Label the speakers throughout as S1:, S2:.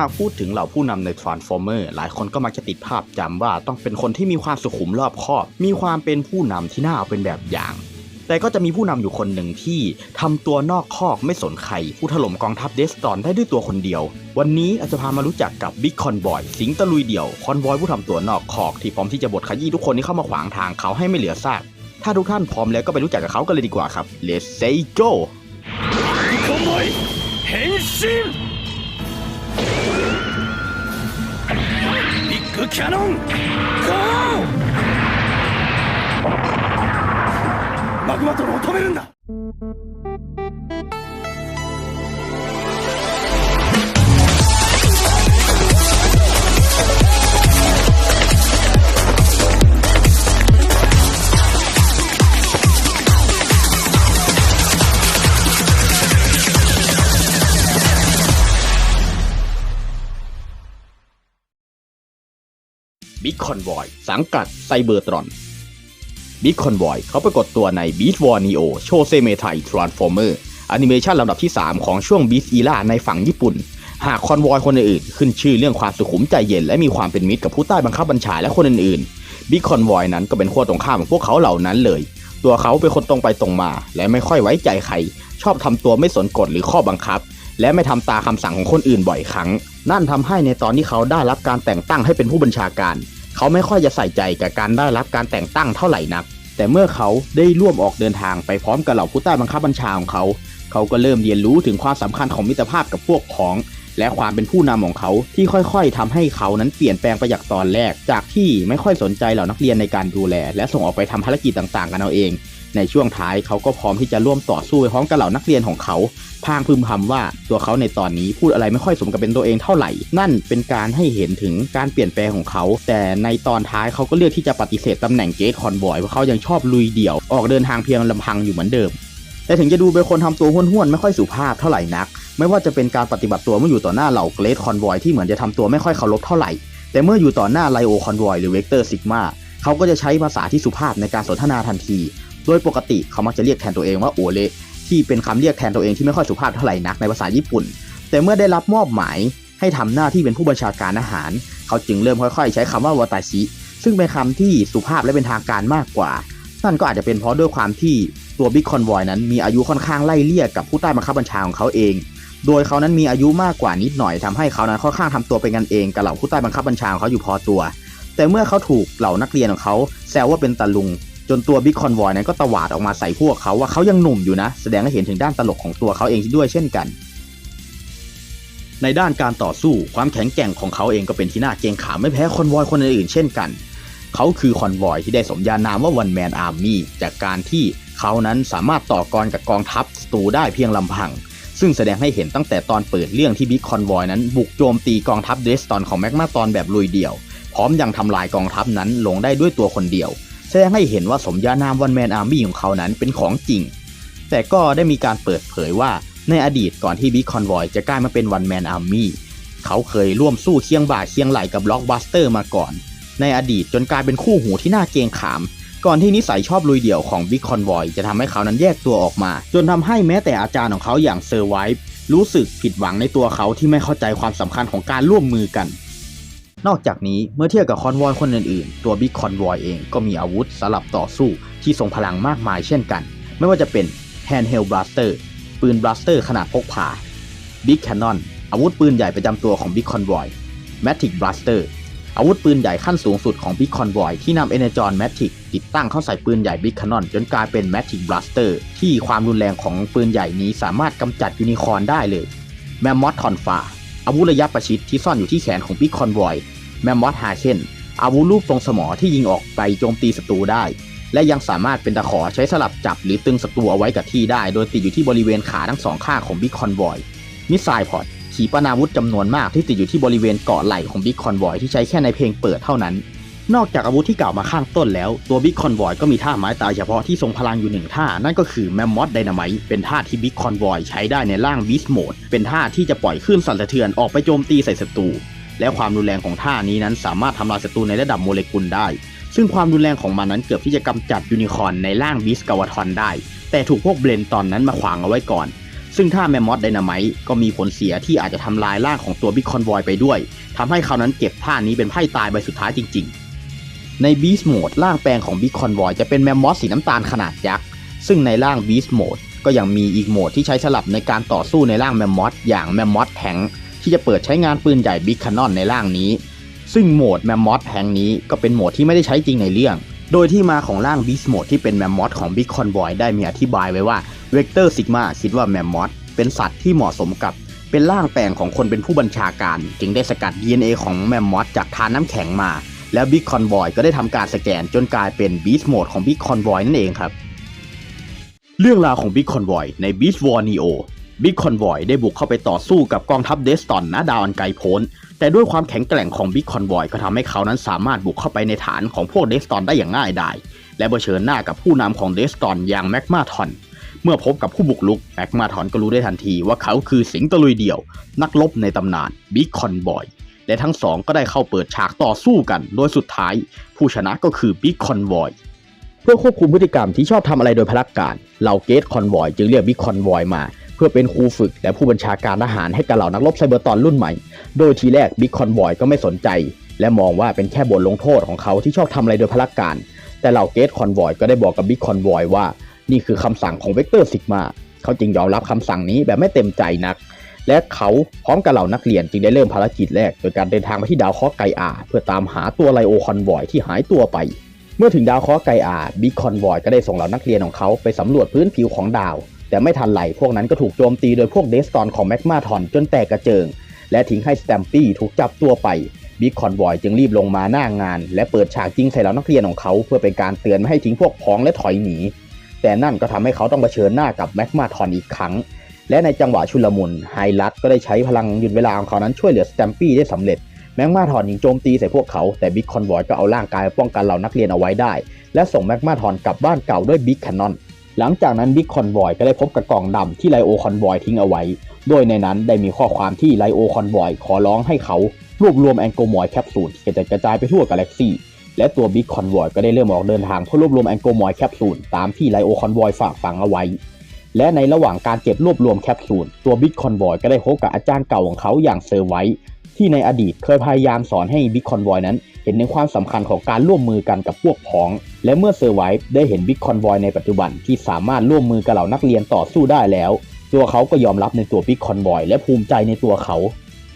S1: ากพูดถึงเหล่าผู้นำใน Transformer หลายคนก็มักจะติดภาพจำว่าต้องเป็นคนที่มีความสุขุมรอบคอบ มีความเป็นผู้นำที่น่าเอาเป็นแบบอย่าง แต่ก็จะมีผู้นำอยู่คนหนึ่งที่ทำตัวนอกคอกไม่สนใคร ผู้ถล่มกองทัพเดสตอนได้ด้วยตัวคนเดียว วันนี้อาจจะพามารู้จักกับบิ๊กคอนบอยสิงตะลุยเดี่ยวคอนบอยผู้ทำตัวนอกคอกที่พร้อมที่จะบดขยี้ทุกคนที่เข้ามาขวางทางเขาให้ไม่เหลือซากถ้าทุกท่านพร้อมแล้วก็ไปรู้จักกับเขากันเลยดีกว่าครับ Let's say go
S2: ขโมย変身ビッグキャノンゴー！マグマトロを止めるんだ！
S1: บิ๊กคอนบอยสังกัดไซเบอร์ตรอนบิ๊กคอนบอยเขาปรากฏตัวใน Beast War Neo โชเซเมไท Transformer แอนิเมชันลำดับที่ 3 ของช่วง Beast Era ในฝั่งญี่ปุ่น หากคอนวอยคนอื่นๆขึ้นชื่อเรื่องความสุขุมใจเย็นและมีความเป็นมิตรกับผู้ใต้บังคับบัญชาและคนอื่นๆบิ๊กคอนวอยนั้นก็เป็นขั้วตรงข้ามของพวกเขาเหล่านั้นเลย ตัวเขาเป็นคนตรงไปตรงมา และไม่ค่อยไว้ใจใคร ชอบทำตัวไม่สนกฎหรือข้อบังคับ และไม่ทำตาคำสั่งของคนอื่นบ่อยครั้ง นั่นทำให้ในตอนที่เขาได้รับการแต่งตั้งให้เป็นผู้บัญชาการ เขาไม่ค่อยจะใส่ใจกับการได้รับการแต่งตั้งเท่าไหร่นัก แต่เมื่อเขาได้ร่วมออกเดินทางไปพร้อมกับเหล่าผู้ใต้บังคับบัญชาของเขา เขาก็เริ่มเรียนรู้ถึงความสำคัญของมิตรภาพกับพวกของ และความเป็นผู้นำของเขาที่ค่อยๆทำให้เขานั้นเปลี่ยนแปลงไปจากตอนแรก จากที่ไม่ค่อยสนใจเหล่านักเรียนในการดูแล และส่งออกไปทำภารกิจต่างๆ กันเอาเอง ในช่วงท้ายเขาก็พร้อมที่จะร่วมต่อสู้ไปพร้อมกับเหล่านักเรียนของเขา พางพึมพำว่าตัวเขาในตอนนี้พูดอะไรไม่ค่อยสมกับเป็นตัวเองเท่าไหร่ นั่นเป็นการให้เห็นถึงการเปลี่ยนแปลงของเขา แต่ในตอนท้ายเขาก็เลือกที่จะปฏิเสธตำแหน่งเกตคอนบอยเพราะเขายังชอบลุยเดี่ยว ออกเดินทางเพียงลำพังอยู่เหมือนเดิม แต่ถึงจะดูเป็นคนทำตัวห้วนๆไม่ค่อยสุภาพเท่าไหร่นัก ไม่ว่าจะเป็นการปฏิบัติตัวเมื่ออยู่ต่อหน้าเหล่าเกรดคอนบอยที่เหมือนจะทำตัวไม่ค่อยเคารพเท่าไหร่ แต่เมื่ออยู่ต่อหน้าไลโอคอนบอยหรือเวกเตอร์ซิกมาเขาก็จะใช้ภาษาที่สุภาพในการสนทนาทันที โดยปกติเขามักจะเรียกแทนตัวเองว่าโอเลที่เป็นคำเรียกแทนตัวเองที่ไม่ค่อยสุภาพเท่าไหร่นักในภาษาญี่ปุ่น แต่เมื่อได้รับมอบหมายให้ทำหน้าที่เป็นผู้บัญชาการอาหาร เขาจึงเริ่มค่อยๆ ใช้คำว่าวาตาชิ ซึ่งเป็นคำที่สุภาพและเป็นทางการมากกว่า นั่นก็อาจจะเป็นเพราะด้วยความที่ตัวบิ๊กคอนวอยนั้นมีอายุค่อนข้างไล่เลี่ยกับผู้ใต้บังคับบัญชาของเขาเอง โดยเขานั้นมีอายุมากกว่านิดหน่อยทำให้เขานั้นค่อนข้างทำตัวเป็นกันเองกับเหล่าผู้ใต้บังคับบัญชาของเขาอยู่พอตัว แต่เมื่อเขาถูกเหล่านักเรียนของเขาแซวว่าเป็นตาลุง จนตัวบิ๊กคอนวอยนั้นก็ตวาดออกมาใส่พวกเขาว่าเขายังหนุ่มอยู่นะ แสดงให้เห็นถึงด้านตลกของตัวเขาเองด้วยเช่นกัน ในด้านการต่อสู้ความแข็งแกร่งของเขาเองก็เป็นที่น่าเกรงขามไม่แพ้คอนวอยคนอื่นๆเช่นกัน เขาคือคอนวอยที่ได้สมญานามว่าวันแมนอาร์มี่จากการที่เขานั้นสามารถต่อกรกับกองทัพศัตรูได้เพียงลำพัง ซึ่งแสดงให้เห็นตั้งแต่ตอนเปิดเรื่องที่บิ๊กคอนวอยนั้นบุกโจมตีกองทัพเดสตอนของแมกมาตอนแบบลุยเดี่ยว พร้อมยังทำลายกองทัพนั้นลงได้ด้วยตัวคนเดียว แสดงให้เห็นว่าสมญานามวันแมนอาร์มี่ของเขานั้นเป็นของจริง แต่ก็ได้มีการเปิดเผยว่าในอดีตก่อนที่บิ๊กคอนวอยจะกลายมาเป็นวันแมนอาร์มี่เขาเคยร่วมสู้เคียงบ่าเคียงไหลกับล็อกบัสเตอร์มาก่อน ในอดีตจนกลายเป็นคู่หูที่น่าเกรงขาม ก่อนที่นิสัยชอบลุยเดี่ยวของบิ๊กคอนวอยจะทำให้เขานั้นแยกตัวออกมา จนทำให้แม้แต่อาจารย์ของเขาอย่างเซอร์ไวฟ์รู้สึกผิดหวังในตัวเขาที่ไม่เข้าใจความสำคัญของการร่วมมือกัน นอกจากนี้เมื่อเทียบกับคอนวอยคนอื่นๆ ตัวบิ๊กคอนวอยเองก็มีอาวุธสลับต่อสู้ที่ทรงพลังมากมายเช่นกัน ไม่ว่าจะเป็น Handheld Blaster ปืนบลัสเตอร์ขนาดพกพา Big Cannon อาวุธปืนใหญ่ประจำตัวของ Big Convoy Matic Blaster อร์อาวุธปืนใหญ่ขั้นสูงสุดของ Big Convoy ที่นำ Energon Matic ติดตั้งเข้าใส่ปืนใหญ่ Big Cannon จนกลายเป็น Matic Blaster ที่ความรุนแรงของปืนใหญ่นี้สามารถกำจัดยูนิคอร์นได้เลย Mammoth Tonfa อา อาวุธระยะประชิดที่ซ่อนอยู่ที่แขนของปิกคอนวอย แมมมอสฮาเช่นอาวุธลูกทรงสมอที่ยิงออกไปโจมตีศัตรูได้ และยังสามารถเป็นตะขอใช้สลับจับหรือตึงศัตรูเอาไว้กับที่ได้ โดยติดอยู่ที่บริเวณขาทั้งสองข้างของบิ๊กคอนวอย มิสไซล์พอดขีปนาวุธจำนวนมากที่ติดอยู่ที่บริเวณเกาะไหล่ของบิ๊กคอนวอยที่ใช้แค่ในเพลงเปิดเท่านั้น นอกจากอาวุธที่กล่าวมาข้างต้นแล้ว ตัวบิ๊กคอนวอยก็มีท่าไม้ตายเฉพาะที่ทรงพลังอยู่หนึ่งท่า นั่นก็คือแมมมอสไดนาไมต์เป็นท่าที่บิ๊กคอนวอยใช้ได้ในร่างบิสโหมด เป็นท่าที่จะปล่อยคลื่นสั่นสะเทือนออกไปโจมตีใส่ศัตรู และความรุนแรงของท่านี้นั้นสามารถทำลายศัตรูในระดับโมเลกุลได้ ซึ่งความรุนแรงของมันนั้นเกือบที่จะกำจัดยูนิคอร์นในร่างบิสกาวทอนได้ แต่ถูกพวกเบลนตอนนั้นมาขวางเอาไว้ก่อนซึ่งถ้าแมมมอสไดนาไมต์ก็มีผลเสียที่อาจจะทำลายร่างของตัวบิ๊กคอนวอยไปด้วยทำให้เขานั้นเก็บท่านี้เป็นไพ่ตายใบสุดท้ายจริง ๆ ในบีสโหมดร่างแปลงของบิ๊กคอนวอยจะเป็นแมมมอสสีน้ำตาลขนาดยักษ์ ซึ่งในร่างบีสโหมดก็ยังมีอีกโหมดที่ใช้สลับในการต่อสู้ในร่างแมมมอสอย่างแมมมอสแทงที่จะเปิดใช้งานปืนใหญ่บิ๊กคานอนในร่างนี้ ซึ่งโหมดแมมมอสแทงนี้ก็เป็นโหมดที่ไม่ได้ใช้จริงในเรื่อง โดยที่มาของร่างบีสโหมดที่เป็นแมมมอสของบิ๊กคอนวอยได้มีอธิบายไว้ว่าเวกเตอร์ซิกมาคิดว่าแมมมอสเป็นสัตว์ที่เหมาะสมกับ เป็นร่างแปลงของคนเป็นผู้บัญชาการ จึงได้สกัด DNA ของแมมมอสจากทานน้ำแข็งมา แล้วบิ๊กคอนวอยก็ได้ทำการสแกนจนกลายเป็นบีสโหมดของบิ๊กคอนวอยนั่นเองครับ เรื่องราวของบิ๊กคอนวอยใน Beast War Neo บิ๊กคอนวอยได้บุกเข้าไปต่อสู้กับกองทัพเดสตอนณดาวอันไกลโพ้น แต่ด้วยความแข็งแกร่งของบิ๊กคอนวอยก็ทำให้เขานั้นสามารถบุกเข้าไปในฐานของพวกเดสตอนได้อย่างง่ายดาย และเผชิญหน้ากับผู้นำของเดสตอนอย่างแมกมาทอน เมื่อพบกับผู้บุกลุกแมกมาทอนก็รู้ได้ทันทีว่าเขาคือสิงตะลุยเดี่ยว นักรบในตำนานบิ๊กคอนวอย และทั้งสองก็ได้เข้าเปิดฉากต่อสู้กัน โดยสุดท้าย ผู้ชนะก็คือบิ๊กคอนวอยเพื่อควบคุมพฤติกรรมที่ชอบทำอะไรโดยพลักการเหล่าเกตคอนวอยจึงเรียกบิ๊กคอนวอยมาเพื่อเป็นครูฝึกและผู้บัญชาการทหารให้กับเหล่านักรบไซเบอร์ตอนรุ่นใหม่ โดยทีแรกบิ๊กคอนวอยก็ไม่สนใจ และมองว่าเป็นแค่บทลงโทษของเขาที่ชอบทำอะไรโดยพลักการ แต่เหล่าเกตคอนวอยก็ได้บอกกับบิ๊กคอนวอยว่า นี่คือคำสั่งของเวกเตอร์ซิกมา เขาจึงยอมรับคำสั่งนี้แบบไม่เต็มใจนัก และเขาพร้อมกับเหล่านักเรียนจึงได้เริ่มภารกิจแรก โดยการเดินทางไปที่ดาวเคราะห์ไกอาเพื่อตามหาตัวไลโอคอนวอยที่หายตัวไป เมื่อถึงดาวเคราะห์ไกอาบิ๊กคอนวอยก็ได้ส่งเหล่านักเรียนของเขาไปสำรวจพื้นผิวของดาว แต่ไม่ทันไรพวกนั้นก็ถูกโจมตีโดยพวกเดสตอนของแมกมาทอนจนแตกกระเจิง และทิ้งให้สแตมปี้ถูกจับตัวไปบิ๊กคอนวอยจึงรีบลงมาหน้างาน และเปิดฉากยิงใส่เหล่านักเรียนของเขา เพื่อเป็นการเตือนไม่ให้ทิ้งพวกพ้องและถอยหนีแต่นั่นก็ทำให้เขาต้องเผชิญหน้ากับแมกมาทอนอีกครั้ง และในจังหวะชุลมุนไฮลัตก็ได้ใช้พลังหยุดเวลาของเขานั้นช่วยเหลือสแตมปี้ได้สำเร็จ แมกมาทอนยิงโจมตีใส่พวกเขา แต่บิ๊กคอนวอยก็เอาร่างกายป้องกันเหล่านักเรียนเอาไว้ได้ และส่งแมกมาทอนกลับบ้านเก่าด้วยบิ๊กแคนนอนหลังจากนั้นบิ๊กคอนวอยก็ได้พบกับกล่องดำที่ไลโอคอนวอยทิ้งเอาไว้ โดยในนั้นได้มีข้อความที่ไลโอคอนวอยขอร้องให้เขารวบรวมแองโกมอยแคปซูลที่กระจัดกระจายไปทั่วกาแล็กซี่และตัวบิ๊กคอนวอยก็ได้เริ่มออกเดินทางเพื่อรวบรวมแองโกมอยแคปซูลตามที่ไลโอคอนวอยฝากฝังเอาไว้ และในระหว่างการเก็บรวบรวมแคปซูลตัวบิ๊กคอนวอยก็ได้พบกับอาจารย์เก่าของเขาอย่างเซอร์ไวท์ที่ในอดีตเคยพยายามสอนให้บิ๊กคอนวอยนั้น เห็นในความสำคัญของการร่วมมือกันกับพวกพ้อง และเมื่อเซอร์ไวท์ได้เห็นบิ๊กคอนวอยในปัจจุบันที่สามารถร่วมมือกับเหล่านักเรียนต่อสู้ได้แล้ว ตัวเขาก็ยอมรับในตัวบิ๊กคอนวอยและภูมิใจในตัวเขา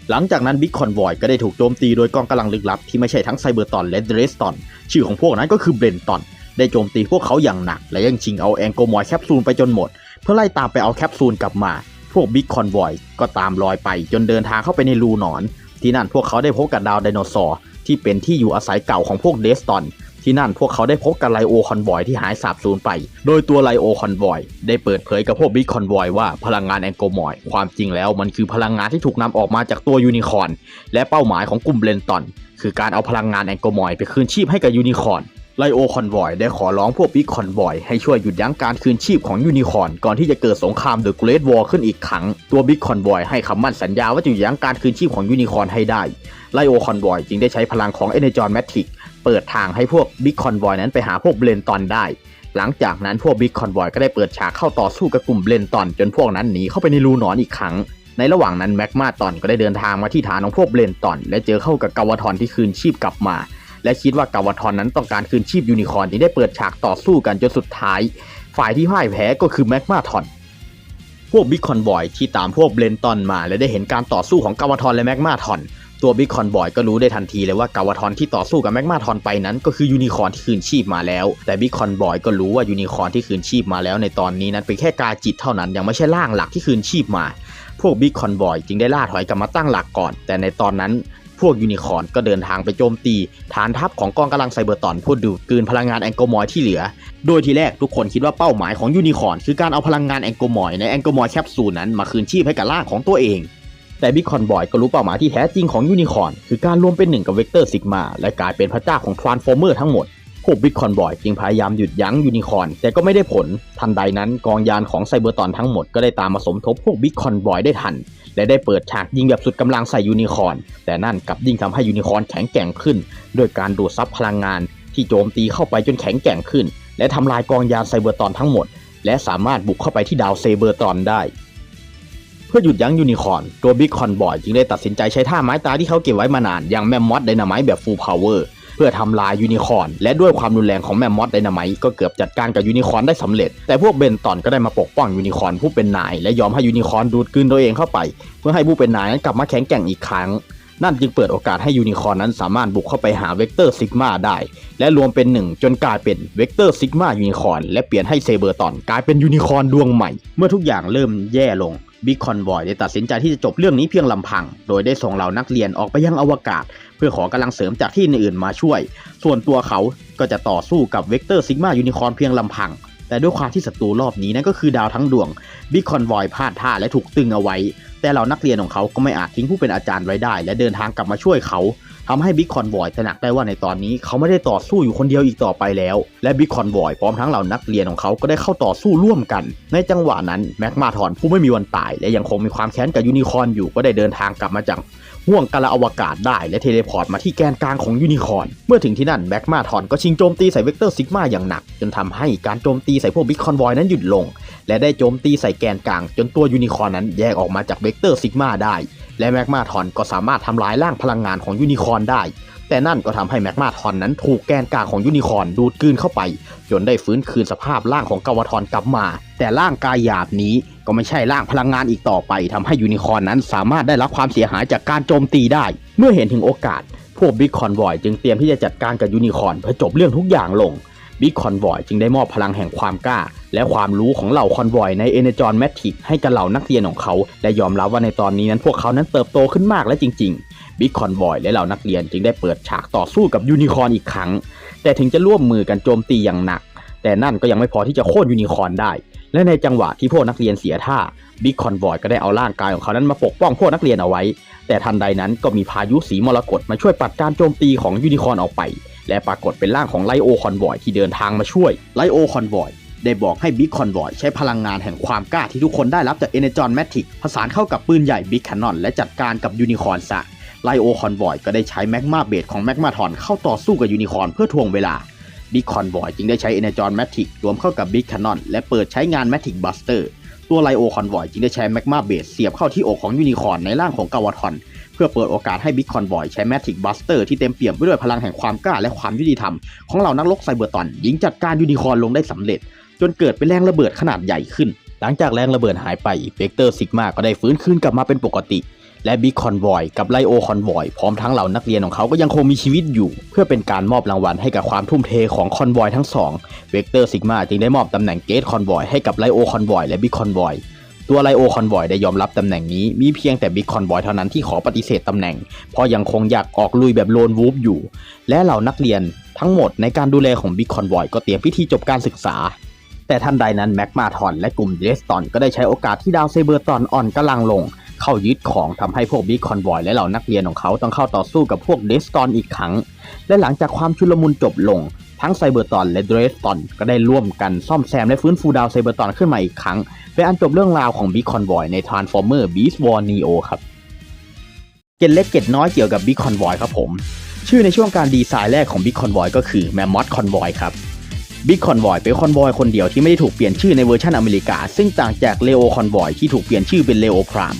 S1: หลังจากนั้นบิ๊กคอนวอยก็ได้ถูกโจมตีโดยกองกำลังลึกลับที่ไม่ใช่ทั้งไซเบอร์ตอนและเดรสตอนชื่อของพวกนั้นก็คือเบรนตอนได้โจมตีพวกเขาอย่างหนัก และยังชิงเอาแองโกมอยแคปซูลไปจนหมด เพื่อไล่ตามไปเอาแคปซูลกลับมา พวกบิ๊กคอนวอยก็ตามรอยไปจนเดินทางเข้าไปในรูหนอน ที่นั่นพวกเขาได้พบกับดาวไดโนเสาร์ที่เป็นที่อยู่อาศัยเก่าของพวกเดสตอนที่นั่นพวกเขาได้พบกับไลโอคอนวอยที่หายสาบสูญไป โดยตัวไลโอคอนวอยได้เปิดเผยกับพวกบิ๊กคอนวอยว่าพลังงานแองโกมอย ความจริงแล้วมันคือพลังงานที่ถูกนำออกมาจากตัวยูนิคอนและเป้าหมายของกลุ่มเบรนตอน คือการเอาพลังงานแองโกมอยไปคืนชีพให้กับยูนิคอน ไลโอคอนวอยได้ขอร้องพวกบิ๊กคอนวอยให้ช่วยหยุดยั้งการคืนชีพของยูนิคอร์นก่อนที่จะเกิดสงครามเดอะเกรทวอร์ขึ้นอีกครั้ง ตัวบิ๊กคอนวอยให้คำมั่นสัญญาว่าจะหยุดยั้งการคืนชีพของยูนิคอร์นให้ได้ ไลโอคอนวอยจึงได้ใช้พลังของเอเนจอนแมทริกเปิดทางให้พวกบิ๊กคอนวอยนั้นไปหาพวกเบรนตอนได้ หลังจากนั้นพวกบิ๊กคอนวอยก็ได้เปิดฉากเข้าต่อสู้กับกลุ่มเบรนตอน จนพวกนั้นหนีเข้าไปในรูหนอนอีกครั้งในระหว่างนั้นแม็กมาตอนก็ได้เดินทางมาที่ฐานของพวกเบรนตอน และเจอเข้ากับกาวทอนที่คืนชีพกลับมา และคิดว่ากาวาทอนนั้นต้องการคืนชีพยูนิคอร์นจึงได้เปิดฉากต่อสู้กันจนสุดท้าย ฝ่ายที่พ่ายแพ้ก็คือแมกมาทอนพวกบิ๊กคอนบอยที่ตามพวกเบรนตอนมา และได้เห็นการต่อสู้ของกาวาทอนและแมกมาทอนตัวบิ๊กคอนบอยก็รู้ได้ทันทีเลยว่ากาวาทอนที่ต่อสู้กับแมกมาทอนไปนั้น ก็คือยูนิคอร์นที่คืนชีพมาแล้ว แต่บิ๊กคอนบอยก็รู้ว่ายูนิคอร์นที่คืนชีพมาแล้ว ในตอนนี้นั้นเป็นแค่กาจิตเท่านั้นยังไม่ใช่ร่างหลักที่คืนชีพมา พวกบิ๊กคอนบอยจึงได้ล่าถอยกลับมาตั้งหลักก่อน แต่ในตอนนั้น วกยูนิคอร์นก็เดินทางไปโจมตี ฐานทัพของกองกำลังไซเบอร์ตอนผู้ดูดกลืนพลังงานแองโกมอยที่เหลือ โดยทีแรกทุกคนคิดว่าเป้าหมายของยูนิคอร์นคือการเอาพลังงานแองโกมอยในแองโกมอยแคปซูลนั้นมาคืนชีพให้กับร่างของตัวเอง แต่บิ๊กคอนบอยก็รู้เป้าหมายที่แท้จริงของยูนิคอร์นคือการรวมเป็นหนึ่งกับเวกเตอร์ซิกมาและกลายเป็นพระเจ้าของทรานส์ฟอร์เมอร์ทั้งหมดพวกบิ๊กคอนบอยจึงพยายามหยุดยั้งยูนิคอร์นแต่ก็ไม่ได้ผล ทันใดนั้นกองยานของไซเบอร์ตอนทั้งหมดก็ได้ตามมาสมทบพวกบิ๊กคอนบอยได้ทัน และได้เปิดฉากยิงแบบสุดกำลังใส่ยูนิคอร์นแต่นั่นกลับยิ่งทำให้ยูนิคอร์นแข็งแกร่งขึ้นโดยการดูดซับพลังงาน ที่โจมตีเข้าไปจนแข็งแกร่งขึ้น และทำลายกองยานไซเบอร์ตอนทั้งหมด และสามารถบุกเข้าไปที่ดาวเซเบอร์ตอนได้ เพื่อหยุดยั้งยูนิคอร์นตัวบิ๊กคอนบอยจึงได้ตัดสินใจใช้ท่าไม้ตายที่เขาเก็บไว้มานานอย่างแมมมอสไดนาไมต์แบบฟูลพาวเวอร์ พื่อทำลายยูนิคอร์นและด้วยความรุนแรงของแมมมอสไดนาไมก็เกือบจัดการกับยูนิคอร์นได้สำเร็จ แต่พวกเบนตอนก็ได้มาปกป้องยูนิคอร์นผู้เป็นนาย และยอมให้ยูนิคอร์นดูดกลืนตัวเองเข้าไป เพื่อให้ผู้เป็นนายนั้นกลับมาแข็งแกร่งอีกครั้งนั่นจึงเปิดโอกาสให้ยูนิคอร์นนั้นสามารถบุกเข้าไปหาเวกเตอร์ซิกมาได้ และรวมเป็นหนึ่งจนกลายเป็นเวกเตอร์ซิกมายูนิคอร์นและเปลี่ยนให้เซเบอร์ตอนกลายเป็นยูนิคอร์นดวงใหม่ เมื่อทุกอย่างเริ่มแย่ลง บิ๊กคอนบอยได้ตัดสินใจที่จะจบเรื่องนี้เพียงลำพัง โดยได้ส่งเหล่านักเรียนออกไปยังอวกาศ เพื่อขอกำลังเสริมจากที่อื่นมาช่วย ส่วนตัวเขาก็จะต่อสู้กับเวกเตอร์ซิกมายูนิคอร์นเพียงลำพัง แต่ด้วยความที่ศัตรูรอบนี้นั่นก็คือดาวทั้งดวงบิ๊กคอนบอยพลาดท่าและถูกตึงเอาไว้ แต่เหล่านักเรียนของเขาก็ไม่อาจทิ้งผู้เป็นอาจารย์ไว้ได้ และเดินทางกลับมาช่วยเขา ทำให้บิ๊กคอนวอยตระหนักได้ว่าในตอนนี้เขาไม่ได้ต่อสู้อยู่คนเดียวอีกต่อไปแล้ว และบิ๊กคอนวอยพร้อมทั้งเหล่านักเรียนของเขาก็ได้เข้าต่อสู้ร่วมกัน ในจังหวะนั้นแม็กมาทอนผู้ไม่มีวันตาย และยังคงมีความแค้นกับยูนิคอนอยู่ก็ได้เดินทางกลับมาจากห่วงกาลอวกาศได้และเทเลพอร์ตมาที่แกนกลางของยูนิคอนเมื่อถึงที่นั่นแบ็กมาทอนก็ชิงโจมตีใส่เวกเตอร์ซิกมาอย่างหนัก จนทำให้การโจมตีใส่พวกบิ๊กคอนวอยนั้นหยุดลง และได้โจมตีใส่แกนกลาง จนตัวยูนิคอนนั้นแยกออกมาจากเวกเตอร์ซิกมาได้ และแมกมาทอนก็สามารถทำลายร่างพลังงานของยูนิคอร์นได้ แต่นั่นก็ทำให้แมกมาทอนนั้นถูกแกนกลางของยูนิคอร์นดูดกลืนเข้าไป จนได้ฟื้นคืนสภาพร่างของกาวาทอนกลับมา แต่ร่างกายหยาบนี้ก็ไม่ใช่ร่างพลังงานอีกต่อไปทำให้ยูนิคอร์นนั้นสามารถได้รับความเสียหายจากการโจมตีได้ เมื่อเห็นถึงโอกาส พวกบิ๊กคอนวอยจึงเตรียมที่จะจัดการกับยูนิคอร์นเพื่อจบเรื่องทุกอย่างลง บิ๊กคอนวอยจึงได้มอบพลังแห่งความกล้า และความรู้ของเหล่าคอนวอยในเอเนจอนแมทริกให้กับเหล่านักเรียนของเขา และยอมรับว่าในตอนนี้นั้นพวกเขานั้นเติบโตขึ้นมากและจริงๆบิ๊กคอนวอยและเหล่านักเรียนจึงได้เปิดฉากต่อสู้กับยูนิคอร์นอีกครั้ง แต่ถึงจะร่วมมือกันโจมตีอย่างหนัก แต่นั่นก็ยังไม่พอที่จะโค่นยูนิคอร์นได้ และในจังหวะที่พวกนักเรียนเสียท่าบิ๊กคอนวอยก็ได้เอาร่างกายของเขานั้นมาปกป้องพวกนักเรียนเอาไว้ แต่ทันใดนั้นก็มีพายุสีมรกตมาช่วยปัดการโจมตีของยูนิคอร์นออกไป และปรากฏเป็นร่างของไลโอคอนวอยที่เดินทางมาช่วยไลโอคอนวอยได้บอกให้บิ๊กคอนวอยใช้พลังงานแห่งความกล้าที่ทุกคนได้รับจากเอเนจอนแมทริกผสานเข้ากับปืนใหญ่บิ๊กแคนนอนและจัดการกับยูนิคอนซะไลโอคอนวอยก็ได้ใช้แมกมาเบดของแมกมาทอนเข้าต่อสู้กับยูนิคอนเพื่อทวงเวลาบิ๊กคอนบอยจึงได้ใช้เอเนจอนแมทริกรวมเข้ากับบิ๊กแคนนอนและเปิดใช้งานแมทริกบัสเตอร์ตัวไลโอคอนบอยจึงได้ใช้แมกมาเบสเสียบเข้าที่อกของยูนิคอนในร่างของกาวทอน เพื่อเปิดโอกาสให้บิ๊กคอนบอยใช้แมทริกบัสเตอร์ที่เต็มเปี่ยมไปด้วยพลังแห่งความกล้าและความยุติธรรม ของเหล่านักรบไซเบอร์ตอนยิงจัดการยูนิคอร์ลงได้สำเร็จ จนเกิดเป็นแรงระเบิดขนาดใหญ่ขึ้น หลังจากแรงระเบิดหายไปเวกเตอร์ซิกมาก็ได้ฟื้นคืนกลับมาเป็นปกติและบิ๊กคอนวอยกับไลโอคอนวอยพร้อมทั้งเหล่านักเรียนของเขาก็ยังคงมีชีวิตอยู่ เพื่อเป็นการมอบรางวัลให้กับความทุ่มเทของคอนวอยทั้งสองเวกเตอร์ซิกมาจึงได้มอบตำแหน่งเกตคอนวอยให้กับไลโอคอนวอยและบิ๊กคอนวอย ตัวไลโอคอนวอยได้ยอมรับตำแหน่งนี้มีเพียงแต่บิ๊กคอนวอยเท่านั้นที่ขอปฏิเสธตำแหน่ง เพราะยังคงอยากออกลุยแบบโลนวูฟอยู่ และเหล่านักเรียนทั้งหมดในการดูแลของบิ๊กคอนวอยก็เตรียมพิธีจบการศึกษา แต่ทันใดนั้นแม็กมาทอนและกลุ่มเดสตอนก็ได้ใช้โอกาสที่ดาวเซเบอร์ตอนอ่อนกำลังลง เข้ายึดของทำให้พวกบิ๊กคอนวอยและเหล่านักเรียนของเขาต้องเข้าต่อสู้กับพวกเดสตอนอีกครั้ง และหลังจากความชุลมุนจบลง ทั้งไซเบอร์ตอนและเดสตอนก็ได้ร่วมกันซ่อมแซมและฟื้นฟูดาวไซเบอร์ตอนขึ้นมาอีกครั้ง เป็นอันจบเรื่องราวของบิ๊กคอนวอยใน Transformer Beast War Neo ครับ เกร็ดเล็กเกร็ดน้อยเกี่ยวกับบิ๊กคอนวอยครับผม ชื่อในช่วงการดีไซน์แรกของบิ๊กคอนวอยก็คือแมมมอ t คอนวอยครับบิ๊กคอนวอยเป็นคอนวอยคนเดียวที่ไม่ได้ถูกเปลี่ยนชื่อในเวอร์ชันอเมริกา ซึ่งต่างจากเลโอคอนวอยที่ถูกเปลี่ยนชื่อเป็นเลโอพราม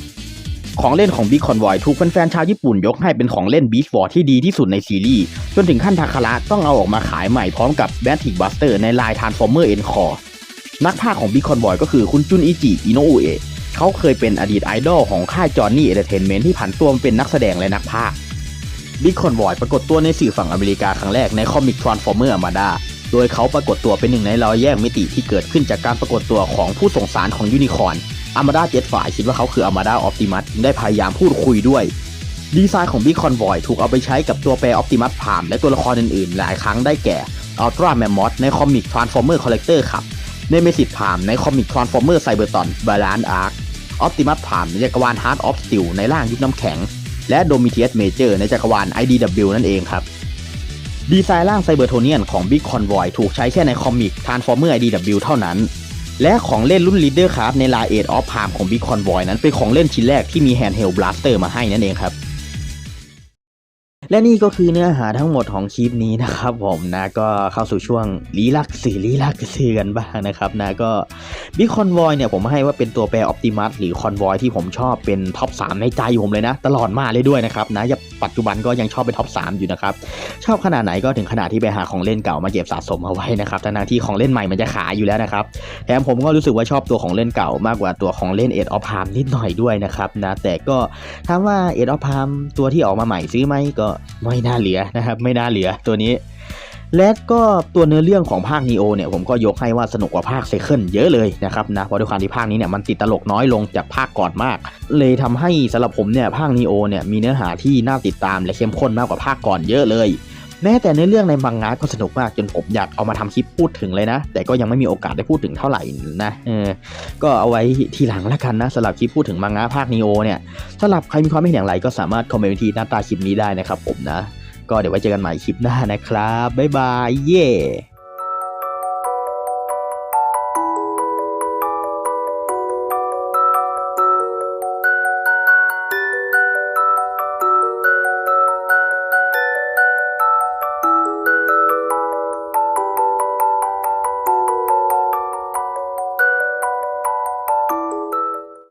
S1: ของเล่นของบิ๊กคอนวอยถูกแฟนๆชาวญี่ปุ่นยกให้เป็นของเล่นบีชวอร์ที่ดีที่สุดในซีรีส์จนถึงขั้นทาคาระต้องเอาออกมาขายใหม่พร้อมกับแบทติกบัสเตอร์ในลายทานฟอร์เมอร์เอ็นคอนักพากย์ของบิ๊กคอนวอยก็คือคุณจุนอิจิอิโนอุเอะเขาเคยเป็นอดีตไอดอลของค่ายจอห์นนี่เอเ r เทนเมนที่ผันตัวมาเป็นนักแสดงและนักพากย์บิ๊กคอนวอยปรากฏตัวในสื่อฝั่งอเมริกาครั้งแรกในคอมิกทรานส์ฟอร์เมอร์มาดาโดยเขาปรากฏตัวเป็นหนึ่งในรอยแยกมิติที่เกิดขึ้นจากการปรากฏตัวของผู้ส่งสารของยูนิคอร์น อามาดาเจ็ตฝ่ายคิดว่าเขาคืออามาดาออ t ติมัสได้พยายามพูดคุยด้วย ดีไซน์ของบิ๊กคอนวอยถูกเอาไปใช้กับตัวแปรออ t ติมัสพามและตัวละครอื่นๆ หลายครั้งได้แก่อัลตร้าแมมมอสในคอมิกทรานส์ฟอร์เมอร์คอลเลกเตอร์ครับในเมสิตพามในคอมิกทรานส์ฟอร์เมอร์ไซเบอร์ตอนบาลานอาร์คออ t ติมัสพามในจักรวาลฮาร์ดออฟสติลในร่างยุคน้ำแข็ง และโดมิเทียสเมเจอร์ในจักรวาล IDW นั่นเองครับดีไซน์ร่างไซเบอร์โทเนียนของ Big Convoy ถูกใช้แค่ในคอมิก Transformer IDW เท่านั้น และของเล่นรุ่น Leader Craft ในลาย Age of Palm ของ Big Convoy นั้นเป็นของเล่นชิ้นแรกที่มี Handheld Blaster มาให้นั่นเองครับ และนี่ก็คือเนื้อหาทั้งหมดของคลิปนี้นะครับผมนะก็เข้าสู่ช่วงลีลักสื่ลีลักสื่อกันบ้างนะครับนะก็บิ๊กคอนวอยเนี่ยผมให้ว่าเป็นตัวแปรออปติมัสหรือคอนวอยที่ผมชอบเป็นท็อป 3 ในใจผมเลยนะ ตลอดมาเลยด้วยนะครับนะย่าปัจจุบันก็ยังชอบเป็นท็อป 3 อยู่นะครับ ชอบขนาดไหนก็ถึงขนาดที่ไปหาของเล่นเก่ามาเก็บสะสมเอาไว้นะครับทั้งๆที่ของเล่นใหม่มันจะขายอยู่แล้วนะครับแถมผมก็รู้สึกว่าชอบตัวของเล่นเก่ามากกว่าตัวของเล่นเอ็ดออฟพามนิดหน่อยด้วยนะครับนะแต่ก็ถามว่าเอ็ดออฟพามตัวที่ออกมาใหม่ซื้อไหมก็ไม่น่าเหลือนะครับ ไม่น่าเหลือตัวนี้ และก็ตัวเนื้อเรื่องของภาคนีโอเนี่ยผมก็ยกให้ว่าสนุกกว่าภาคเซคันเยอะเลยนะครับนะเพราะด้วยความที่ภาคนี้เนี่ยมันติดตลกน้อยลงจากภาคก่อนมาก เลยทำให้สำหรับผมเนี่ยภาคนีโอเนี่ยมีเนื้อหาที่น่าติดตามและเข้มข้นมากกว่าภาคก่อนเยอะเลย แม้แต่ในเรื่องในมังงะก็สนุกมากจนผมอยากเอามาทำคลิปพูดถึงเลยนะ แต่ก็ยังไม่มีโอกาสได้พูดถึงเท่าไหร่นะเออก็เอาไว้ทีหลังแล้วกันนะสำหรับคลิปพูดถึงมังงะภาคนีโอเนี่ยสำหรับใครมีความเห็นอย่างไรก็สามารถคอมเมนต์ที่หน้าตาคลิปนี้ได้นะครับผมนะ ก็เดี๋ยวไว้เจอกันใหม่คลิปหน้านะครับบ๊ายบายเย่